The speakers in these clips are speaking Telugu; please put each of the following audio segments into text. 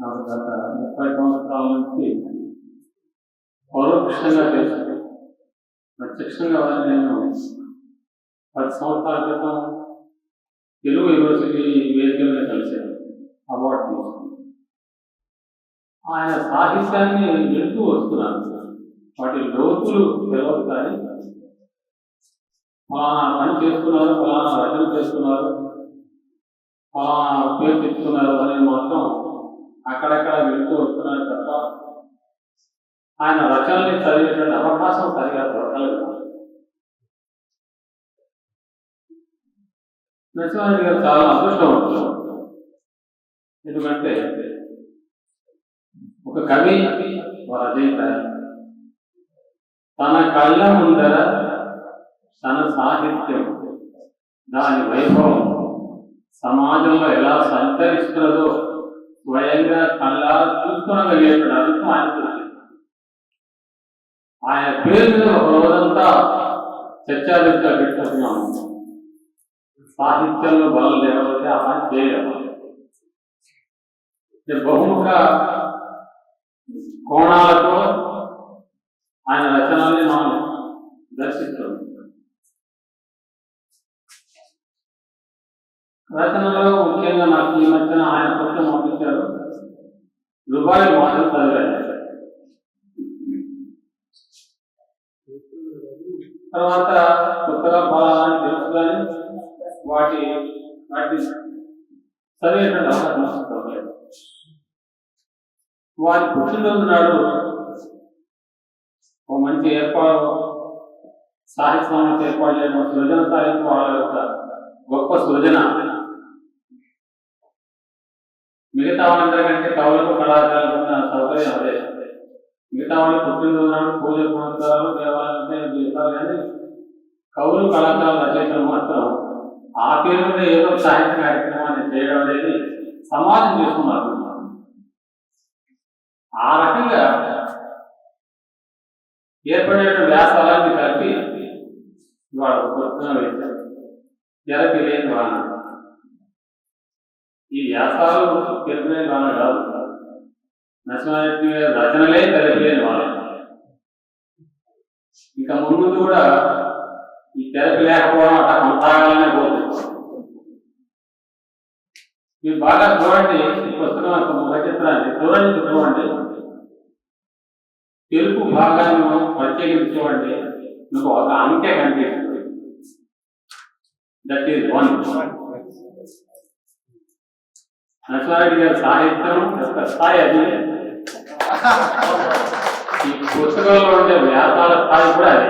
నాకు గత ముప్పై సంవత్సరాల నుంచి పరోక్షంగా చేశాను ప్రత్యక్షంగా నేను పది సంవత్సరాల క్రితం తెలుగు యూనివర్సిటీ వేదిక కలిశాను. అవార్డు తీసుకుని. ఆయన సాహిత్యాన్ని వింటూ వస్తున్నాను వాటి లోతులు తెలియదు కానీ ఫలానా పని చేస్తున్నారు ఫలానా రచన చేస్తున్నారు ఫలానా పేరు తెచ్చుకున్నారు అనేది మాత్రం అక్కడక్కడ వెళ్తూ వస్తున్నారు తప్ప ఆయన రచనల్ని చదివేటువంటి అవకాశం సరిగా దొరకలేదు. నరసింహారెడ్డి గారు చాలా అదృష్టవంతులు ఎందుకంటే ఒక కవి ఒక రచయిత తన కళ్ళ ముందర తన సాహిత్యం దాని వైభవం సమాజంలో ఎలా సంచరిస్తున్నదో స్వయంగా కళ్ళారు చూసుకోగలిగేటువంటి అదృష్టం ఆయనకు ఉంది. ఆయన పేరు మీద ఒక రోజంతా చర్చాదిగా పెట్టుకుంటున్నాం సాహిత్యంలో బలం లేకపోతే ఆ పని చేయలేము. బహుముఖ కోణాలతో ఆయన రచనల్ని మనం దర్శిస్తాం. రచనలో ముఖ్యంగా నాకు ఈ మధ్యన ఆయన పుస్తకం పంపించారు దుబాయ్ మాటలు చదివాను తర్వాత కొత్తగా ఫలాలని తెలుసు కానీ వాటి వాటి చదివేటువంటి అవకాశం నాకు దొరకలేదు. వారి పుట్టినరోజు నాడు ఒక మంచి ఏర్పాటు సాహిత్య సమావేశం ఏర్పాటు చేయడం సృజన సాహిత్యం వాళ్ళ యొక్క గొప్ప సృజన మిగతా వాళ్ళందరికంటే కవులకు కళాకారులకు ఉన్న సౌకర్యం అదే. మిగతా వాళ్ళు పుట్టినరోజు పూజ పునస్కారాలు దేవాలయం చేస్తారు కానీ కవులు కళాకారులు రచయితలు మాత్రం. ఆ పేరు మీద ఏదో సాహిత్య కార్యక్రమాన్ని చేయడం అనేది సమాజం చేసుకున్నారు ఆ రకంగా ఏర్పడిన వ్యాసాలన్నీ కలిపి వాడు కొత్తగా వేశారు ఎరపి లేని వాన. ఈ వ్యాసాలు తెలిపిలేని వాన కాదు నరసింహారెడ్డి గారి రచనలే తెలియలేని వాళ్ళు ఇక ముందు కూడా ఈ తెరపి లేకపోవడం అట్లా కొనసాగాలనే పోతుంది మీరు బాగా చూడండి ఈ పుస్తకం యొక్క ముఖ చిత్రాన్ని. చూడండి చూడండి. తెలుపు భాగాన్ని మనం మీకు ఒక అంకె కనిపిస్తుంది. దట్ ఈస్ వన్ నరసింహారెడ్డి గారి సాహిత్యం యొక్క స్థాయి అది? ఈ పుస్తకంలో ఉండే వ్యాసాల స్థాయి కూడా అది.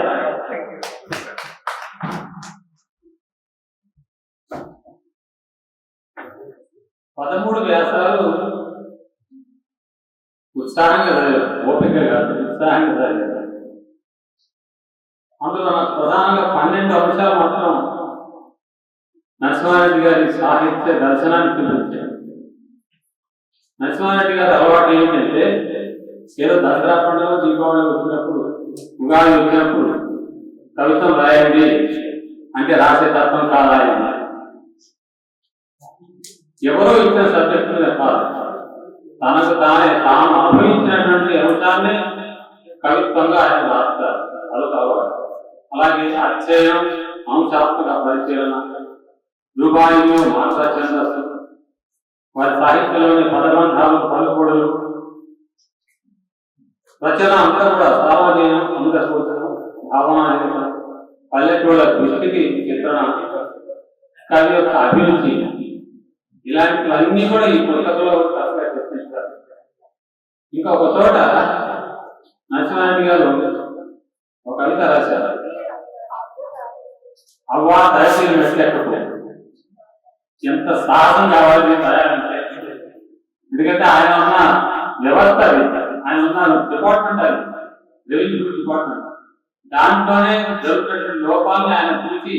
పదమూడు వ్యాసాలు ఉత్సాహంగా చదివారు ఓపిక కాదు ఉత్సాహంగా చదివారు. అందులో నాకు ప్రధానంగా పన్నెండు అంశాలు మాత్రం నరసింహారెడ్డి గారి సాహిత్య దర్శనానికి చూపించారు నరసింహారెడ్డి గారి అలవాటు ఏంటంటే ఏదో దసరా పండుగ దీపావళి వచ్చినప్పుడు ఉగాది వచ్చినప్పుడు కవితం రాయండి అంటే రాసే తత్వం కాదా ఎవరో ఇచ్చిన సబ్జెక్ట్ మీద కాదు తనకు తానే తాను అనుభవించినటువంటి అంశాన్ని కవిత్వంగా ఆయన రాస్తారు. అదొక అలవాటు. అలాగే అధ్యయనం అంశాత్మక పరిశీలన రూపాయలు మాత్ర వారి సాహిత్యంలోని పదబంధాలు పలుకుడులు రచన అంతా కూడా సార్వజనం అమృత సూచన భావన పల్లెటూళ్ళ దృష్టికి చిత్రణ కవి యొక్క అభిరుచి ఇలాంటివన్నీ కూడా ఈ పుస్తకంలో చక్కగా చర్చించారు. ఇంకా ఒక చోట నరసింహారెడ్డి గారు ఒక కవిత రాశారు. అవ్వా తహసీల్ మెట్లెక్కకు ఎంత సాహసం కావాలి తయారంటే ఎందుకంటే ఆయన ఉన్న వ్యవస్థ అది. ఆయన ఉన్న డిపార్ట్మెంట్ అది. రెవెన్యూ డిపార్ట్మెంట్ దాంట్లోనే జరుగుతున్న లోపాలను ఆయన చూసి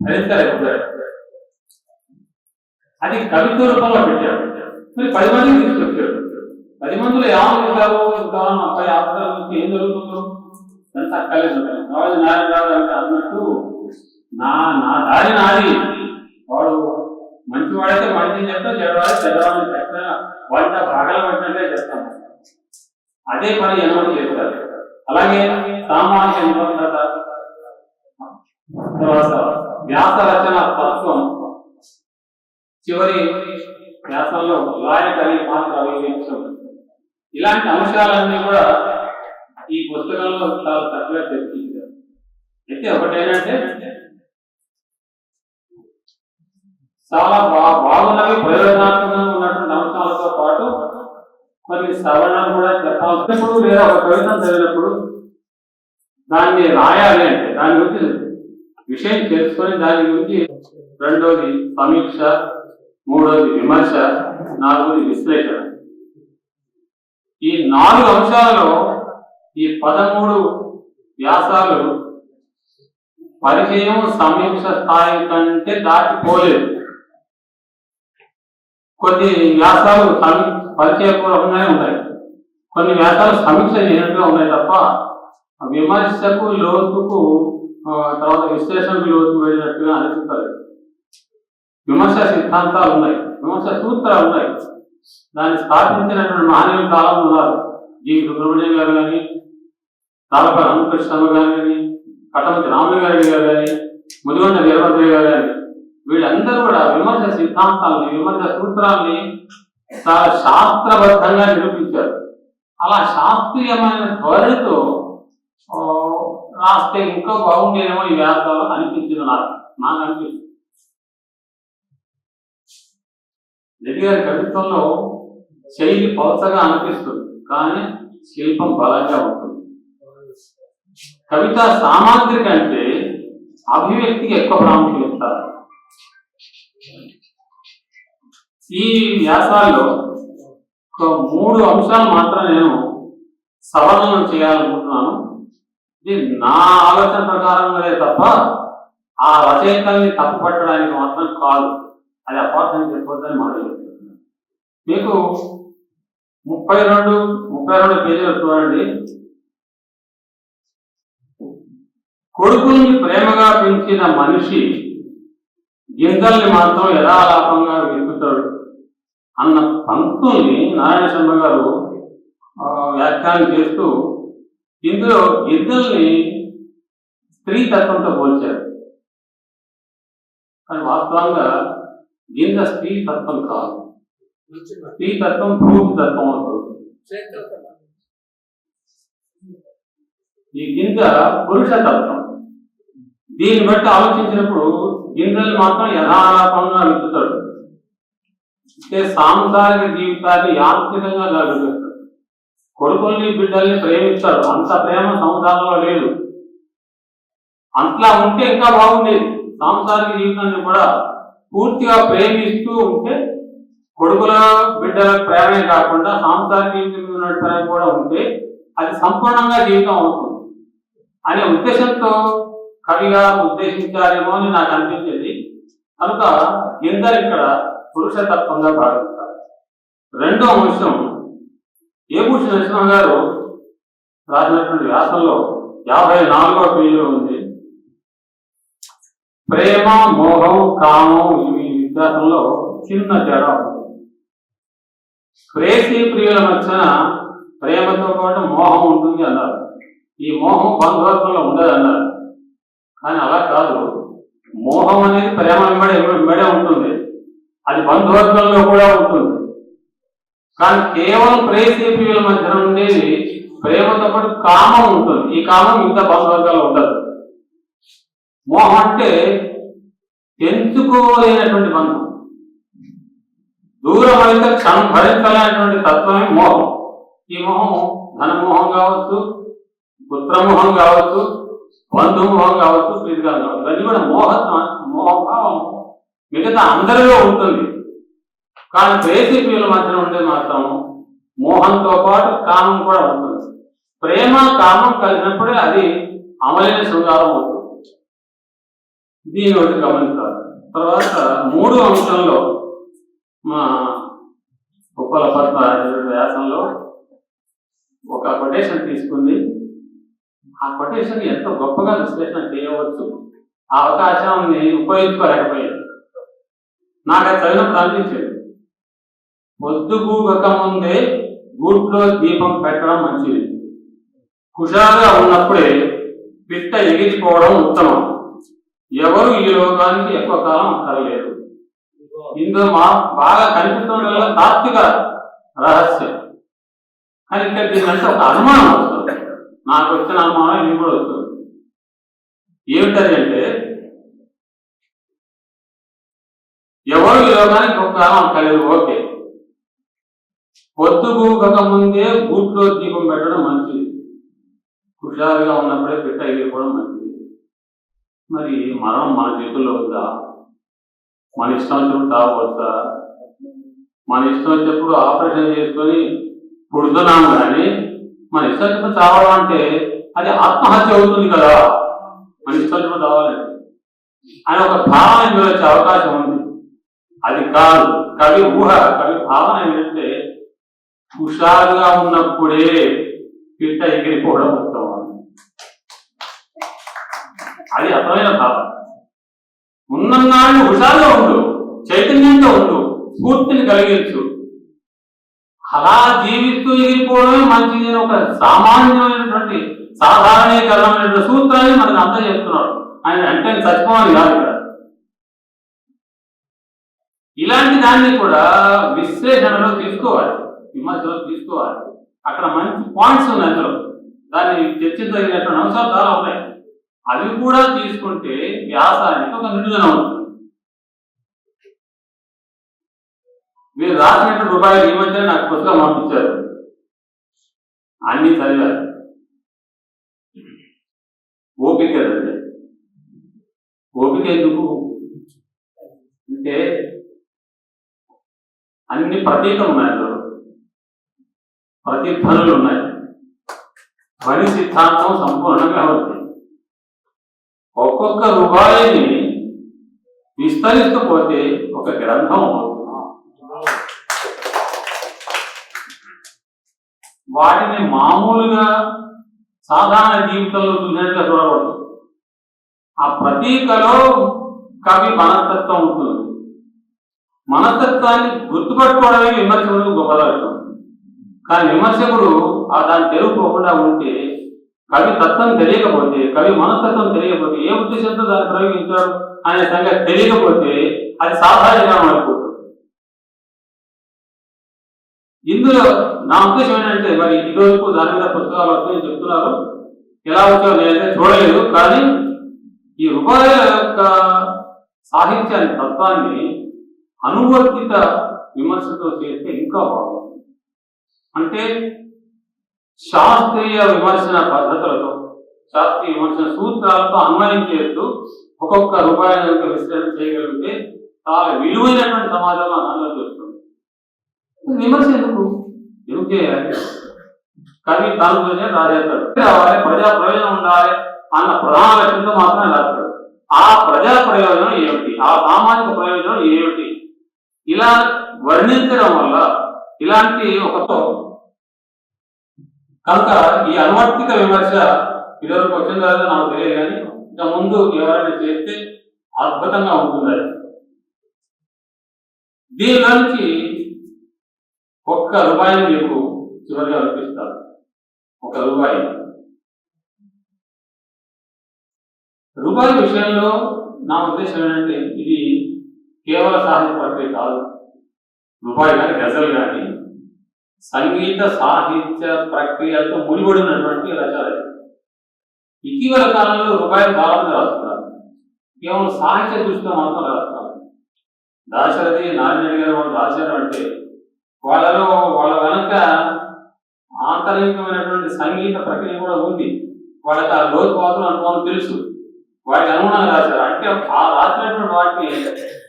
భరించలేకపోయాడు అది కవిత్వ రూపంలో పెట్టాడు మరి పది మందికి తీసుకొచ్చాడు పది మందిలో ఏమనుకుంటారు ఇంకా అబ్బాయి ఆఫ్టర్ నుంచి ఏం జరుగుతుందో? ఎంత అక్కలేదు రాజు నారాయణరావు గారు అన్నట్టు నా నా దారి నాది. వాడు మంచి వాడైతే మంచి చెప్తాం చెడవాడే చెడవాడిని చెప్తా వాళ్ళ భాగాలు పట్టినట్లే చెప్తాం అదే పని ఎన్నో చేస్తారు అలాగే సామాజిక నిబద్ధత. తర్వాత వ్యాస రచన తత్వం. చివరి వ్యాసంలో లాయక్ అనే పాత్ర అవలంబించడం ఇలాంటి అంశాలన్నీ కూడా ఈ పుస్తకంలో చాలా తక్కువ చర్చించారు. అయితే ఒకటేనంటే చాలా బా బాగున్నవి ప్రయోజనాత్మకంగా ఉన్నటువంటి అంశాలతో పాటు కొన్ని సవరణ కూడా చెప్పాల్సినప్పుడు లేదా ఒక కవితను చదివినప్పుడు దాన్ని రాయాలి అంటే దాని గురించి విషయం తెలుసుకొని దాని గురించి రెండోది సమీక్ష మూడోది విమర్శ నాలుగోది విశ్లేషణ. ఈ నాలుగు అంశాలలో ఈ పదమూడు వ్యాసాలు పరిచయం సమీక్ష స్థాయి కంటే దాటిపోలేదు. కొన్ని వ్యాసాలు సమీ పరిచయపూర్వకంగానే ఉన్నాయి కొన్ని వ్యాసాలు సమీక్ష చేయనట్టుగా ఉన్నాయి తప్ప విమర్శకు లోతుకు తర్వాత విశ్లేషణకు లోతుకు వెళ్ళినట్టుగా అనిపిస్తలేదు. విమర్శ సిద్ధాంతాలు ఉన్నాయి. విమర్శ సూత్రాలు ఉన్నాయి. దాన్ని స్థాపించినటువంటి మహనీయుల కాలం ఉన్నారు. జీ. సుబ్రహ్మణ్యం గారు కానీ తాలప రామకృష్ణ గారు కానీ కటమతి రాములు గారి గారు కానీ ముదిగొండ వీరభద్రయ్య గారు కానీ వీళ్ళందరూ కూడా విమర్శ సిద్ధాంతాలని విమర్శ సూత్రాల్ని చాలా శాస్త్రబద్ధంగా నిరూపించారు. అలా శాస్త్రీయమైన ధోరణితో రాస్తే ఇంకా బాగుండేదేమో ఈ వ్యాసాలు అనిపించింది నాకు నాకు అనిపించింది. రెడ్డి గారి కవిత్వంలో శైలి పౌసగా అనిపిస్తుంది కానీ శిల్పం బలంగా ఉంటుంది. కవిత సామాగ్రి కంటే అభివ్యక్తికి ఎక్కువ ప్రాముఖ్యత ఇస్తారు. ఈ వ్యాసాల్లో ఒక మూడు అంశాలు మాత్రం నేను సవరణలు చేయాలనుకుంటున్నాను. ఇది నా ఆలోచన ప్రకారంగానే తప్ప ఆ రచయితల్ని తప్పుపట్టడానికి మాత్రం కాదు. అది అపార్థం చెప్పొద్దని మాట మీకు ముప్పై రెండు ముప్పై రెండు పేజీలు చూడండి. కొడుకుని ప్రేమగా పెంచిన మనిషి గింజల్ని మాత్రం యథాలాపంగా విప్పుతాడు అన్న పంక్తుల్ని నారాయణ శర్మ గారు వ్యాఖ్యానం చేస్తూ ఇందులో గింజల్ని స్త్రీ తత్వంతో పోల్చారు. కానీ వాస్తవంగా గింజ స్త్రీ తత్వం కాదు. స్త్రీ తత్వం భూమి తత్వం అవుతుంది ఈ గింజ పురుష తత్వం. దీన్ని బట్టి ఆలోచించినప్పుడు గింజలు మాత్రం యథాలాపంగా విత్తుతాడు అంటే సాంసారిక జీవితాన్ని యాంత్రికంగా గడిపేస్తాడు కొడుకుల్ని బిడ్డల్ని ప్రేమిస్తాడు అంత ప్రేమ సంసారంలో లేదు. అట్లా ఉంటే ఇంకా బాగుండేది. సాంసారిక జీవితాన్ని కూడా పూర్తిగా ప్రేమిస్తూ ఉంటే కొడుకుల బిడ్డల ప్రేమే కాకుండా సాంసారిక జీవితం ఉన్న ప్రేమ కూడా ఉంటే అది సంపూర్ణంగా జీవితం అవుతుంది. అనే ఉద్దేశంతో కవిగా ఉద్దేశించారేమో అని నాకు అనిపించింది. కనుక ఇద్దరు ఇక్కడ పురుషతత్వంగా భావిస్తారు. రెండో అంశం ఏభూషణ నరసింహ గారు రాసినటువంటి వ్యాసంలో యాభై నాలుగో పేజీలో ఉంది. ప్రేమ మోహం కామం ఇవి వ్యత్యాసంలో చిన్న తేడా ఉంది. ప్రేసి ప్రియుల మధ్యన ప్రేమతో పాటు మోహం ఉంటుంది అన్నారు. ఈ మోహం బంధువర్గంలో ఉండదు అన్నారు కానీ అలా కాదు. మోహం అనేది ప్రేమ వెంబడే వెంబడే ఉంటుంది. అది బంధువర్గంలో కూడా ఉంటుంది. కానీ కేవలం ప్రేసి మధ్య మధ్యన ఉండేది ప్రేమతో పాటు కామం ఉంటుంది. ఈ కామం ఇంత బంధువర్గాలు ఉండదు. మోహం అంటే తెంచుకోలేనటువంటి బంధం. దూరం అయితే క్షణం భరించలేనటువంటి తత్వమే మోహం. ఈ మోహం ధనమోహం కావచ్చు పుత్రమోహం కావచ్చు బంధుమోహం కావచ్చు ప్రీతికారం కావచ్చు. ఇవన్నీ కూడా మోహ మోహభావం మిగతా అందరిలో ఉంటుంది. కానీ ప్రేసిపీలు ప్రియుల మధ్యన మాత్రం మోహంతో పాటు కామం కూడా ఉంటుంది. ప్రేమ కామం కలిగినప్పుడే అది అమలైన శృంగారం అవుతుంది. దీని ఒకటి గమనించాలి తర్వాత మూడు అంశంలో మా ఉప్పల పద్మ వ్యాసంలో ఒక కొటేషన్ తీసుకుంది. ఆ కొటేషన్ ఎంతో గొప్పగా విశ్లేషణ చేయవచ్చు? ఆ అవకాశాన్ని ఉపయోగించుకోలేకపోయింది నాకు అది చదివినప్పుడు అనిపించేది పొద్దుగూగక ముందే గూట్లో దీపం పెట్టడం మంచిది. హుషారుగా ఉన్నప్పుడే పిట్ట ఎగిరిపోవడం ఉత్తమం. ఎవరు ఈ లోకానికి ఎక్కువ కాలం అక్కర్లేదు. ఇందులో మా బాగా కనిపిస్తున్న తాత్విక రహస్యం. కానీ ఇక్కడ దీనికంటే ఒక అనుమానం వస్తుంది. నాకు వచ్చిన అనుమానం ఇది కూడా వస్తుంది. ఏమిటది అంటే ఎవరు ఒక కాలం అక్కర్లేదు ఓకే పొద్దుగూకక ముందే గూట్లో దీపం పెట్టడం మంచిది. హుషారుగా ఉన్నప్పుడే పెట్ట ఎగిరిపోవడం మంచిది. మరి మనం మన చేతుల్లో ఉందా? మన ఇష్టం వచ్చినప్పుడు తాగవచ్చా? మన ఇష్టం వచ్చినప్పుడు ఆపరేషన్ చేసుకొని పుడుతున్నాము కానీ మన ఇష్టం వచ్చినప్పుడు చావడం అంటే అది ఆత్మహత్య అవుతుంది కదా? మన ఇష్టం వచ్చినప్పుడు చావాలంటే అని ఒక భావన ఇందులో వచ్చే అవకాశం ఉంది. అది కాదు. కవి ఊహ కవి భావన ఏంటంటే హుషారుగా ఉన్నప్పుడే పిట్ట ఎగిరిపోవడం ఉత్తమం. అది అర్థమైన భావన. ఉన్నన్నాళ్ళు హుషారుగా ఉండు చైతన్యంతో ఉండు స్ఫూర్తిని కలిగించు. అలా జీవిస్తూ ఎగిరిపోవడమే మంచిది. ఒక సామాన్యమైనటువంటి సాధారణీకరణమైనటువంటి సూత్రాన్ని మనకు అర్థం చెప్తున్నాడు. ఆయన అంటే చచ్చిపోవాలి కాదు ఇక్కడ. ఇలాంటి దాన్ని కూడా విశ్లేషణలో తీసుకోవాలి. విమర్శలో తీసుకోవాలి. అక్కడ మంచి పాయింట్స్ ఉన్నాయి అందులో. దాన్ని చర్చించదగినటువంటి అంశాలు చాలా ఉన్నాయి. అవి కూడా తీసుకుంటే వ్యాసానికి ఒక నిడుదల ఉంటుంది మీరు రాసినట్టు రూపాయలు ఈ మధ్య నాకు పుస్తకం పంపించారు. అన్ని చదివారు. ఓపిక ఓపిక ఎందుకు? అంటే అన్ని ప్రతీకలు ఉన్నాయి అందులో. ప్రతిధ్వనులు ఉన్నాయి. ధ్వని సిద్ధాంతం సంపూర్ణంగా ఉంది ఒక్కొక్క రూపాయిని విస్తరిస్తూ పోతే ఒక గ్రంథం అవుతుంది. వాటిని మామూలుగా సాధారణ జీవితంలో చూసినట్టుగా చూడకూడదు. ఆ ప్రతీకలో కవి మనస్తత్వం ఉంటుంది. మనస్తత్వాన్ని గుర్తుపట్టుకోవడమే విమర్శకుడు గొప్పదాడు కానీ విమర్శకుడు ఆ దాన్ని తెలుపుకోకుండా ఉంటే కవి తత్వం తెలియకపోతే కవి మనస్తత్వం తెలియకపోతే ఏ ఉద్దేశంతో దాన్ని ప్రయోగించాడు అనే సంగతి తెలియకపోతే అది సాధారణంగా అనుకుంటుంది ఇందులో నా ఉద్దేశం ఏంటంటే మరి ఇదివరకు దాని మీద పుస్తకాలు వస్తాయని చెప్తున్నారు. ఎలా వచ్చో నేనైతే చూడలేదు కానీ ఈ రూపాయల యొక్క సాహిత్యాన్ని తత్వాన్ని అనువర్తిత విమర్శతో చేస్తే ఇంకా బాగుంది అంటే శాస్త్రీయ విమర్శన పద్ధతులతో శాస్త్రీయ విమర్శన సూత్రాలతో అన్వయం చేస్తూ ఒక్కొక్క రూపాయల విశ్లేషణ చేయగలిగితే చాలా విలువైనటువంటి సమాజంలో అన్నం చేస్తుంది విమర్శ ఎందుకు? ఎందుకు చేయాలి కవి తను గురించి రాజేస్తాడు రావాలి ప్రజా ప్రయోజనం ఉండాలి అన్న ప్రధాన లక్ష్యంతో మాత్రమే రాస్తాడు. ఆ ప్రజా ప్రయోజనం ఏమిటి? ఆ సామాజిక ప్రయోజనం ఏమిటి? ఇలా వర్ణించడం వల్ల ఇలాంటి ఒక కనుక ఈ అనువర్తిక విమర్శ ఇదివరకు వచ్చిన తర్వాత నాకు తెలియదు కానీ ఇక ముందు ఎవరైనా చేస్తే అద్భుతంగా ఉంటుంది అది దీని ఒక్క రూపాయిని మీకు చివరిగా అనిపిస్తారు ఒక రూపాయి. రూపాయి విషయంలో నా ఉద్దేశం ఏంటంటే ఇది కేవల సాహిత్య ప్రక్రియ కాదు. రూపాయి కానీ గజల్ కానీ సంగీత సాహిత్య ప్రక్రియతో ముడిపడినటువంటి రచన ఇటీవల కాలంలో రూపాయలు చాలా రాస్తున్నారు. కేవలం సాహిత్య దృష్టితో మాత్రం రాస్తున్నారు. దాశరథి నారాయణ గారు వాళ్ళు రాశారు అంటే వాళ్ళలో వాళ్ళ వెనక ఆంతరికమైనటువంటి సంగీత ప్రక్రియ కూడా ఉంది. వాళ్ళకి ఆ లోతుపాతులు అనుభవం తెలుసు. వాటికి అనుగుణంగా రాశారు. అంటే ఆ రాసినటువంటి వాటిని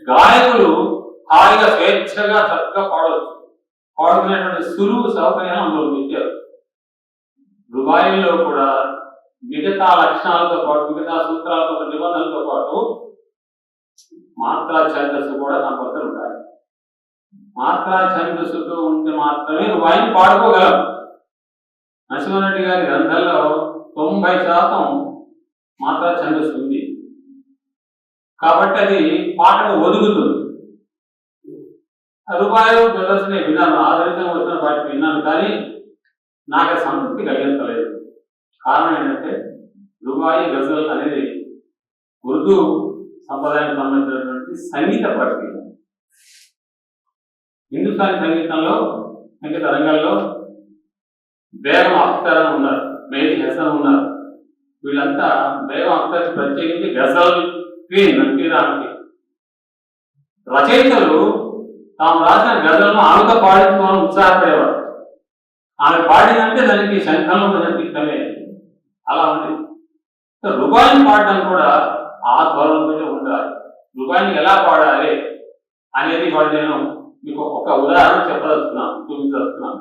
గాయకులు హాయిగా స్వేచ్ఛగా చక్కగా పాడవచ్చు. పాడుకునేటువంటి సులువు సౌకర్యాలు అందులో పెట్టారు కూడా మిగతా లక్షణాలతో పాటు మిగతా సూత్రాలతో నిబంధనలతో పాటు మాత్రా ఛందస్సు కూడా కంపల్సరీ ఉండాలి. మాత్రా ఛందస్సుతో ఉంటే మాత్రమే దుబాయ్ని పాడుకోగలం. నరసింహారెడ్డి గారి గ్రంథంలో తొంభై శాతం మాత్రా ఛందస్సు కాబట్టి అది పాటను ఒదుగుతుంది. రూపాయలు ప్రదర్శన విన్నాను ఆదరించడం వచ్చిన వాటికి విన్నాను కానీ నాకు సంతృప్తి కలిగించలేదు. కారణం ఏంటంటే రూపాయి గజల్ అనేది ఉర్దూ సంప్రదాయానికి సంబంధించినటువంటి సంగీత ప్రక్రియ హిందుస్థానీ సంగీతంలో సంగీత రంగంలో బేగం అఖ్తర్ ఉన్నారు. మేరీ హసన్ ఉన్నారు. వీళ్ళంతా బేగం అఖ్తర్ ప్రత్యేకించి గజల్ క్వీన్ నకీరానికి రచయితలు తాము రాసిన గజలను ఆమెతో పాడించుకోవాలని ఉత్సాహపడేవారు. ఆమె పాడిందంటే దానికి శంఖంలో ప్రజలకు ఇష్టమే అలా ఉంది. రుబాయిని పాడడం కూడా ఆ ధోరణితోనే ఉండాలి. రుబాయిని ఎలా పాడాలి అనేది వాడు నేను మీకు ఒక ఉదాహరణ చెప్పదలుచుకున్నాను చూపించదలుచుకున్నాను.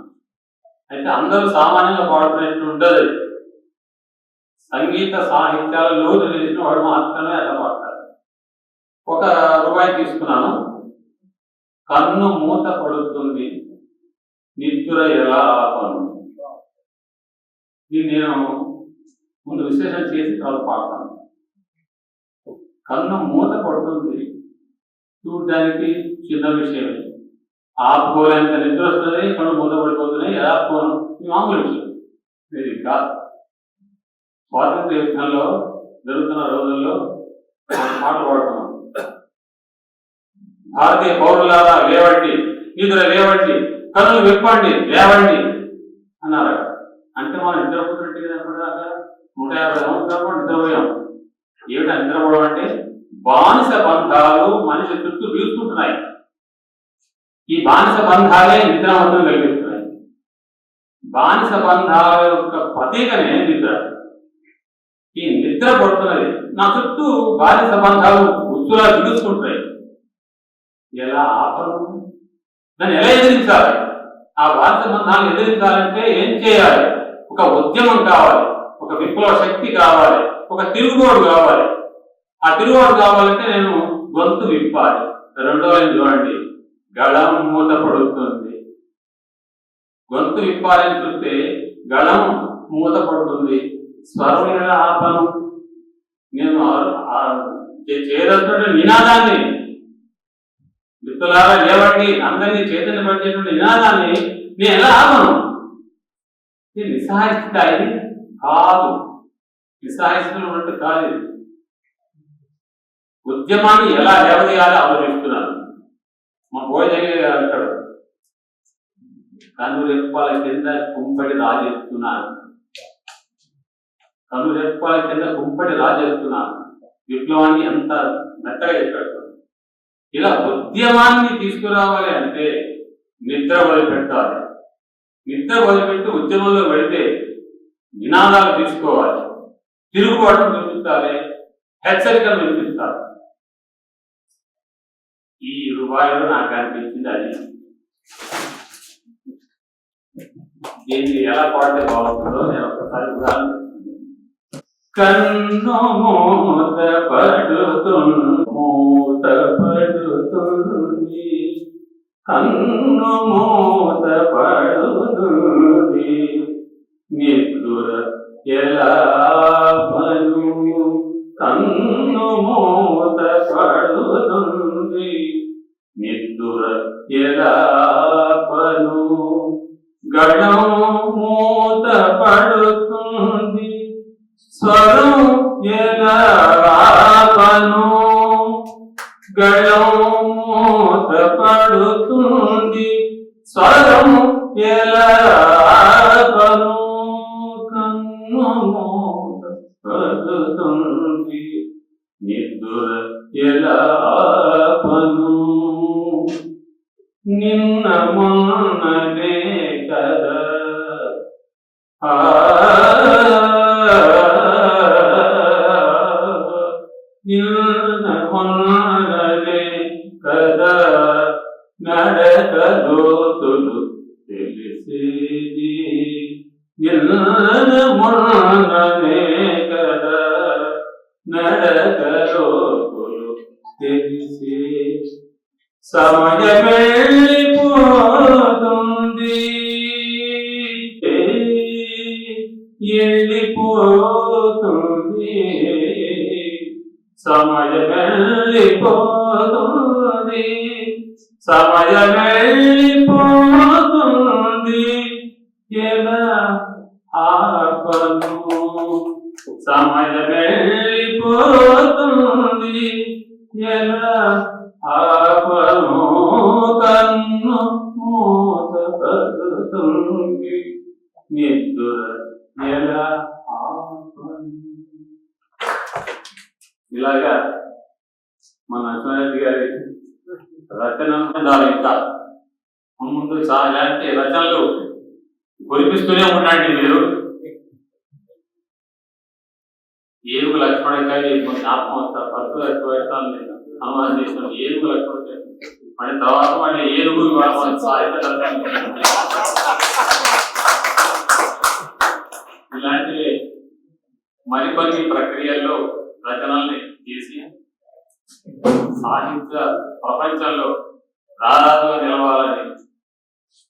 అయితే అందరూ సామాన్యంగా పాడుకునేట్టు ఉండదు. సంగీత సాహిత్యాలలో తెలిసిన వాడు మాత్రమే అలా పాడతారు ఒక రూపాయి తీసుకున్నాను. కన్ను మూత పడుతుంది. నిద్ర ఎలా ఆపను? దీన్ని నేను ముందు విశ్లేషణ చేసి తర్వాత పాడతాను. కన్ను మూత పడుతుంది. చూడడానికి చిన్న విషయమే. ఆపుకోలేంత నిద్ర వస్తుంది కన్ను మూత పడిపోతున్నాయి ఎలా ఆపుకోను? ఇది మామూలు విషయం. ఇది కాదు స్వాతంత్ర యుద్ధంలో జరుగుతున్న రోజుల్లో పాట పాడటం భారతీయ పౌరులారా లేవండి నిద్ర లేవండి కనులు విప్పండి లేవండి అన్నారు. అంటే మనం నిద్రపోతున్నట్టు కదా అప్పటిదాకా? నూట యాభై సంవత్సరాలు కూడా నిద్రపోయాం. ఏమిటా నిద్రపోవడం అంటే? బానిస బంధాలు మనిషి చుట్టూ వీసుకుంటున్నాయి ఈ బానిస బంధాలే నిద్రావంతం కలిగిస్తున్నాయి. బానిస బంధాల యొక్క ప్రతీకనే నిద్ర. ఈ నిద్ర పడుతున్నది. నా చుట్టూ బానిస బంధాలు ఉచ్చులా బిగుసుకుంటాయి ఎలా ఆపను దాన్ని ఎలా ఎదిరించాలి? ఆ బాధిత ఎదిరించాలంటే ఏం చేయాలి? ఒక ఉద్యమం కావాలి ఒక విప్లవ శక్తి కావాలి ఒక తిరుగుబాటు కావాలి. ఆ తిరుగుబాటు కావాలంటే నేను గొంతు విప్పాలి. రెండో చూడండి. గళం మూత పడుతుంది. గొంతు విప్పాలని చూస్తే గళం మూత పడుతుంది. స్వరం ఎలా ఆపను? నేను ఆ- నినాదాన్ని యుక్తులారా లేవండి అందరినీ చైతన్య పరిచేటువంటి నినాదాన్ని నేను ఎలా ఆగను ఇది నిస్సహాయ స్థితి ఇది కాదు. నిస్సహాయ స్థితిలో ఉన్నట్టు కాదు. ఉద్యమాన్ని ఎలా లేవదీయాలో ఆలోచిస్తున్నాను. మా పోయి అంటాడు కన్ను రెప్పాల కింద కుంపటి రాజేస్తున్నారు కన్ను రెప్పాల కింద కుంపటి రాజేస్తున్నారు విప్లవాన్ని ఎంత మెత్తగా చెప్పాడు. ఇలా ఉద్యమాన్ని తీసుకురావాలి అంటే నిద్ర వదిలిపెట్టాలి. నిద్ర వదిలిపెట్టి ఉద్యమంలో పెడితే నినాదాలు తీసుకోవాలి. తిరుగుబాటు వినిపించాలి హెచ్చరికలు వినిపించాలి ఈ రూపాయలు నాకు అనిపించింది అది. దీన్ని ఎలా పాడితే బాగుంటుందో నేను ఒకసారి ఉదాహరణ కన్ను మూత పడుతుంది మూత పడుతుంది కన్ను మూత పడుతుంది నిద్ర ఎలా పను కన్ను మూత పడుతుంది నిద్ర ఎలా పను ఆపను. సమయమెళ్ళిపోతుంది ఎలా కురిపిస్తూనే ఉండండి మీరు. ఏనుగు లక్ష్మణ జ్ఞాపకం వస్తారు పత్తు ఎక్కువ పెట్టాలి అనువాదం చేసిన ఏనుగు లక్ష్మణ గారి తర్వాత మళ్ళీ ఏనుగు ఇవాళ మన సాహిత్య ఇలాంటి మరికొన్ని ప్రక్రియల్లో రచనల్ని చేసి సాహిత్య ప్రపంచంలో రారాజుగా నిలవాలని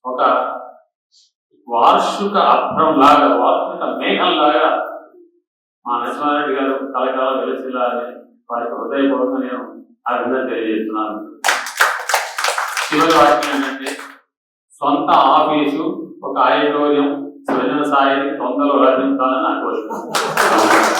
ఒక వార్షిక అభ్రం లాగా వార్షిక మేఘం లాగా మా నరసింహారెడ్డి గారు కలకాలం అని వారికి హృదయపూర్వక నేను అభినందన తెలియజేస్తున్నాను. చివరి వాక్యం ఏంటంటే సొంత ఆఫీసు ఒక ఆడిటోరియం సృజన సాయి తొందరలో లభించాలని నా కోరిక.